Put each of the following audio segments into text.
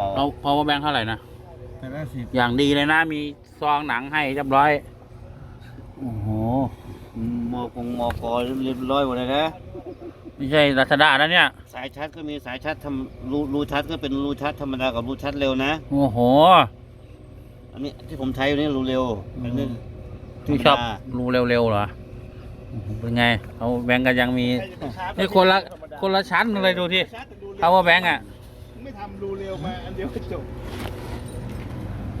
เบาเอา power bank เท่าไหร่นะแต่ละสิบอย่างดีเลยนะ มีซองหนังให้เรียบร้อยโอ้โหๆมอกงมอกอเรียบร้อยหมดเลยนะไม่ใช่รัชดาแล้วเนี่ย สายชาร์จก็มีสายชาร์จทำรูรูชาร์จก็เป็นรูชาร์จธรรมดากับรูชาร์จเร็วนะโอ้โห อันนี้ที่ผมใช้อยู่นี่รูเร็วอันนี้ที่ชอบธรรมดารูเร็วๆเหรอโอ้โหเป็นไง เอาแบงก์กันยังมีนี่คนละคนละชั้นเลยดูที่ power bank อะไม่ทำ รูเร็วมาอันเดียวก็จบ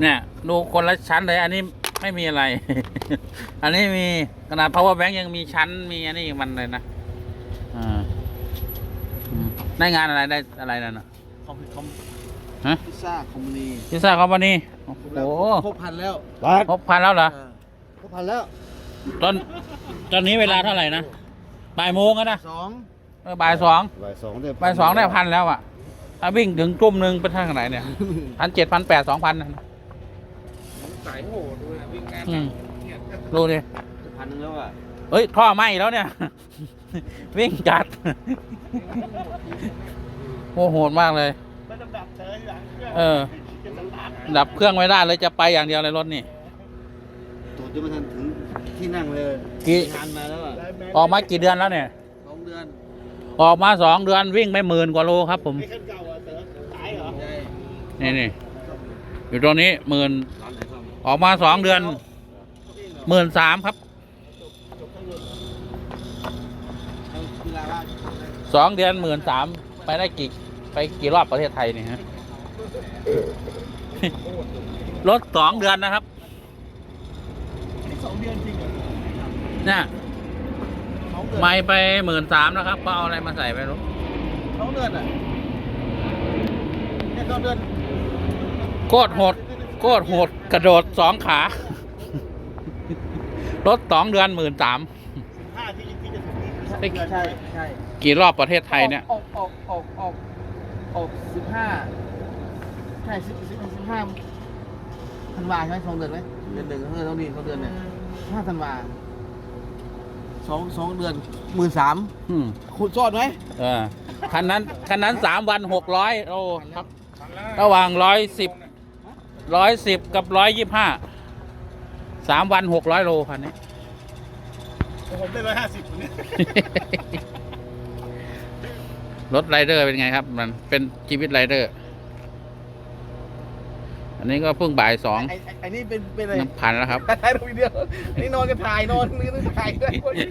เนี่ยดูคนละชั้นเลย อันนี้ไม่มีอะไร อันนี้มีขนาด power bank ยังมีชั้นมีอันนี้อีกมันเลยนะอ่าอืมได้งานอะไรได้อะไรนั่นน่ะ คอมคอมฮะ พิซซ่าคอมมูนีพิซซ่าคอมพานีโอ้โหครบพันแล้วบัสครบพันแล้วเหรอเออครบพันแล้วตอนตอนนี้เวลาเท่าไหร่นะบ่ายโมงแล้วนะสองเออบ่ายสองบ่ายสองได้บ่ายสองได้พันแล้วอะ ถ้าวิ่งถึงทุ่มหนึ่งเป็นเท่าไหร่เนี่ยพันเจ็ดพันแปดสองพันสายโหดด้วยวิ่งงานอืมดูดิพันหนึงแล้วอะเฮ้ยท่อไหม้แล้วเนี่ย วิ่งจัดโอ้โหดมากเลยไม่ต้องดับเฉยหลังเครื่องเออ ดับเครื่องไม่ได้เลยจะไปอย่างเดียวเลยรถนี่ตัวจะไม่ทันถึงที่นั่งเลยกี่งานมาแล้วอะได้แออกมากี่เดือนแล้วเนี่ยสองเดือนออกมาสองเดือนวิ่งไปหมื่นกว่าโลครับผม นี่นี่อยู่ตรงนี้หมื่นร้านไหนซ่อมออกมาสองเดือนหมื่นสามครับจบทั้งหมดเอาเวลาว่างทำอะไรสองเดือนหมื่นสามไปได้กี่ไปกี่รอบประเทศไทยเนี่ยฮะรถสองเดือนนะครับนี่สองเดือนจริงเหรอเนี่ยสองเดือนไม่ไปหมื่นสามนะครับก็เอาอะไรมาใส่ไม่รู้สองเดือนอะแค่สองเดือน โคตรโหดโคตรโหดกระโดดสองขา รถสองเดือนหมื่นสามห้าที่ที่จะถึงนี้ไปใช่ใช่กี่รอบประเทศไทยเนี่ยออกออกออกออกออกสิบห้าใช่สิบสิบสิบห้าธันวาใช่ไหมสองเดือนไหมเดือนหนึ่งเออต้องดีสองเดือนเนี่ยห้าธันวาสองสองเดือนหมื่นสามอืมคุณซอดไหมเออคันนั้นคันนั้นสามวันหกร้อยโอ้ครับ ระหว่างร้อยสิบ ร้อยสิบกับร้อยยี่ห้าสามวันหกร้อยโลคันนี้ ผมได้ร้อยห้าสิบเนี่ยรถไรเดอร์เป็นไงครับ มันเป็นชีวิตไรเดอร์ อันนี้ก็เพิ่งบ่ายสองไอ้ไอ้ไอ้นี่เป็นเป็นอะไรน้ำพันแล้วครับ ถ่ายรูปวิดีโออันนี้นอนกันถ่ายนอนนี่ก็ถ่ายด้วยคนนี้